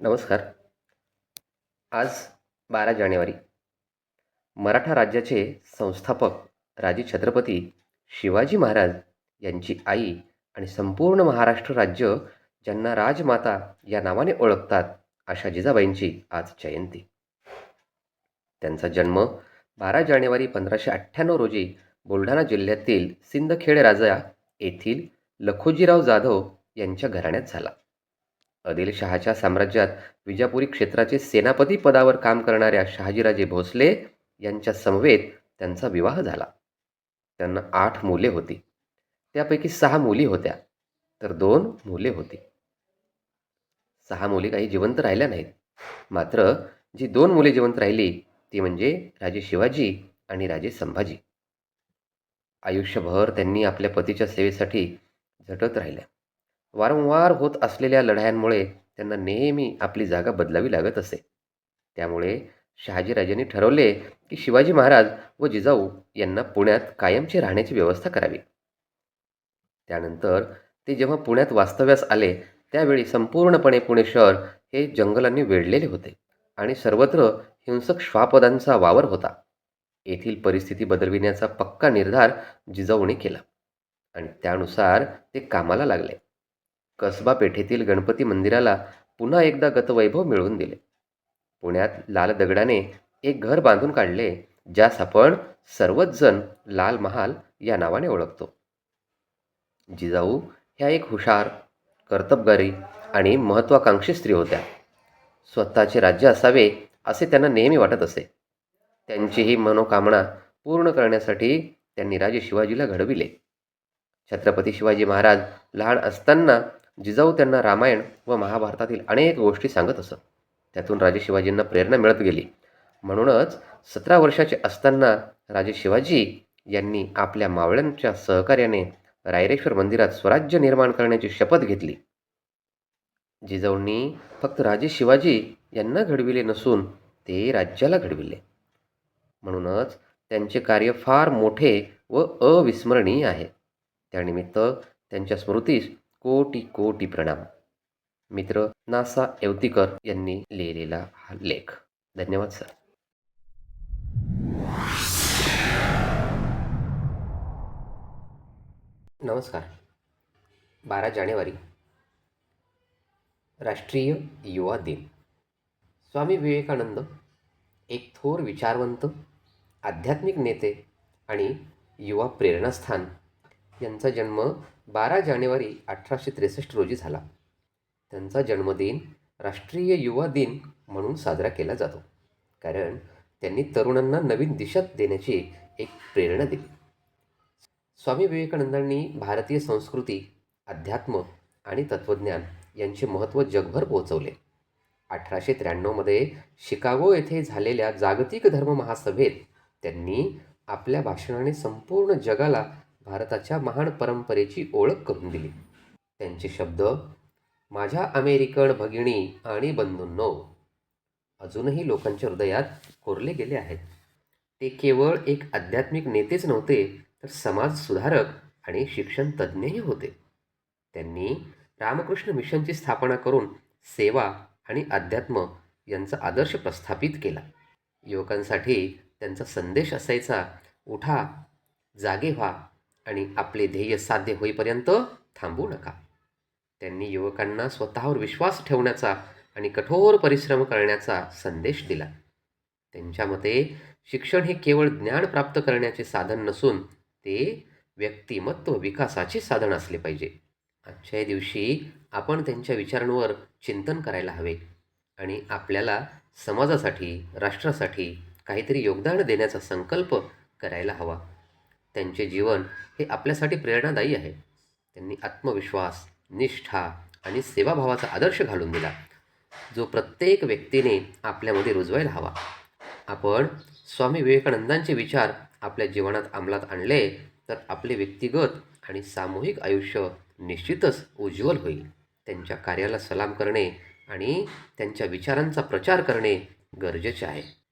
नमस्कार. आज बारा जानेवारी. मराठा राज्याचे संस्थापक राजे छत्रपती शिवाजी महाराज यांची आई आणि संपूर्ण महाराष्ट्र राज्य ज्यांना राजमाता या नावाने ओळखतात अशा जिजाबाईंची आज जयंती. त्यांचा जन्म बारा जानेवारी पंधराशे अठ्ठ्याण्णव रोजी बुलढाणा जिल्ह्यातील सिंदखेड राजा येथील लखोजीराव जाधव यांच्या घराण्यात झाला. आदिलशहाच्या साम्राज्यात विजापुरी क्षेत्राचे सेनापती पदावर काम करणाऱ्या शहाजीराजे भोसले यांच्या समवेत त्यांचा विवाह झाला. त्यांना आठ मुले होती. त्यापैकी सहा मुली होत्या तर दोन मुले होती. सहा मुली काही जिवंत राहिल्या नाहीत. मात्र जी दोन मुले जिवंत राहिली ती म्हणजे राजे शिवाजी आणि राजे संभाजी. आयुष्यभर त्यांनी आपल्या पतीच्या सेवेसाठी झटत राहिल्या. वारंवार होत असलेल्या लढायांमुळे त्यांना नेहमी आपली जागा बदलावी लागत असे. त्यामुळे शहाजीराजांनी ठरवले की शिवाजी महाराज व जिजाऊ यांना पुण्यात कायमची राहण्याची व्यवस्था करावी. त्यानंतर ते जेव्हा पुण्यात वास्तव्यास आले त्यावेळी संपूर्णपणे पुणे शहर हे जंगलांनी वेढलेले होते आणि सर्वत्र हिंसक श्वापदांचा वावर होता. येथील परिस्थिती बदलविण्याचा पक्का निर्धार जिजाऊने केला आणि त्यानुसार ते कामाला लागले. कसबा पेठेतील गणपती मंदिराला पुन्हा एकदा गतवैभव मिळवून दिले. पुण्यात लाल दगडाने एक घर बांधून काढले ज्यास आपण सर्वच जण लाल महाल या नावाने ओळखतो. जिजाऊ ह्या एक हुशार कर्तबगारी आणि महत्त्वाकांक्षी स्त्री होत्या. स्वतःचे राज्य असावे असे त्यांना नेहमी वाटत असे. त्यांची ही मनोकामना पूर्ण करण्यासाठी त्यांनी राजे शिवाजीला घडविले. छत्रपती शिवाजी महाराज लहान असताना जिजाऊ त्यांना रामायण व महाभारतातील अनेक गोष्टी सांगत असत. त्यातून राजे शिवाजींना प्रेरणा मिळत गेली. म्हणूनच सतरा वर्षाचे असताना राजे शिवाजी यांनी आपल्या मावळ्यांच्या सहकार्याने रायरेश्वर मंदिरात स्वराज्य निर्माण करण्याची शपथ घेतली. जिजाऊंनी फक्त राजे शिवाजी यांना घडविले नसून ते राज्याला घडविले. म्हणूनच त्यांचे कार्य फार मोठे व अविस्मरणीय आहे. त्यानिमित्त त्यांच्या स्मृतीस कोटी कोटी प्रणाम. मित्र नासा येवतीकर यांनी लिहिलेला हा लेख. धन्यवाद सर. नमस्कार. बारा जानेवारी. राष्ट्रीय युवा दिन. स्वामी विवेकानंद एक थोर विचारवंत आध्यात्मिक नेते आणि युवा प्रेरणास्थान यांचा जन्म बारा जानेवारी अठराशे त्रेसष्ट रोजी झाला. त्यांचा जन्मदिन राष्ट्रीय युवा दिन म्हणून साजरा केला जातो. कारण त्यांनी तरुणांना नवीन दिशा देण्याची एक प्रेरणा दिली. स्वामी विवेकानंदांनी भारतीय संस्कृती अध्यात्म आणि तत्त्वज्ञान यांचे महत्त्व जगभर पोहोचवले. अठराशे त्र्याण्णवमध्ये शिकागो येथे झालेल्या जागतिक धर्म महासभेत त्यांनी आपल्या भाषणाने संपूर्ण जगाला भारताच्या महान परंपरेची ओळख करून दिली. त्यांचे शब्द माझ्या अमेरिकन भगिनी आणि बंधूंनो अजूनही लोकांच्या हृदयात कोरले गेले आहेत. ते केवळ एक आध्यात्मिक नेतेच नव्हते तर समाज सुधारक आणि शिक्षण तज्ज्ञही होते. त्यांनी रामकृष्ण मिशनची स्थापना करून सेवा आणि अध्यात्म यांचा आदर्श प्रस्थापित केला. युवकांसाठी त्यांचा संदेश असायचा उठा जागे व्हा आणि आपले ध्येय साध्य होईपर्यंत थांबू नका. त्यांनी युवकांना स्वतःवर विश्वास ठेवण्याचा आणि कठोर परिश्रम करण्याचा संदेश दिला. त्यांच्या मते शिक्षण हे केवळ ज्ञान प्राप्त करण्याचे साधन नसून ते व्यक्तिमत्व विकासाचे साधन असले पाहिजे. आजच्या दिवशी आपण त्यांच्या विचारांवर चिंतन करायला हवे आणि आपल्याला समाजासाठी राष्ट्रासाठी काहीतरी योगदान देण्याचा संकल्प करायला हवा. त्यांचे जीवन हे आपल्यासाठी प्रेरणादायी आहे. त्यांनी आत्मविश्वास निष्ठा आणि सेवाभावाचा आदर्श घालून दिला. जो प्रत्येक व्यक्तीने आपल्यामध्ये रुजवायला हवा. आपण स्वामी विवेकानंदांचे विचार आपल्या जीवनात अंमलात आणले तर आपले व्यक्तिगत आणि सामूहिक आयुष्य निश्चितच उज्ज्वल होईल. त्यांच्या कार्याला सलाम करणे आणि त्यांच्या विचारांचा प्रचार करणे गरजेचे आहे.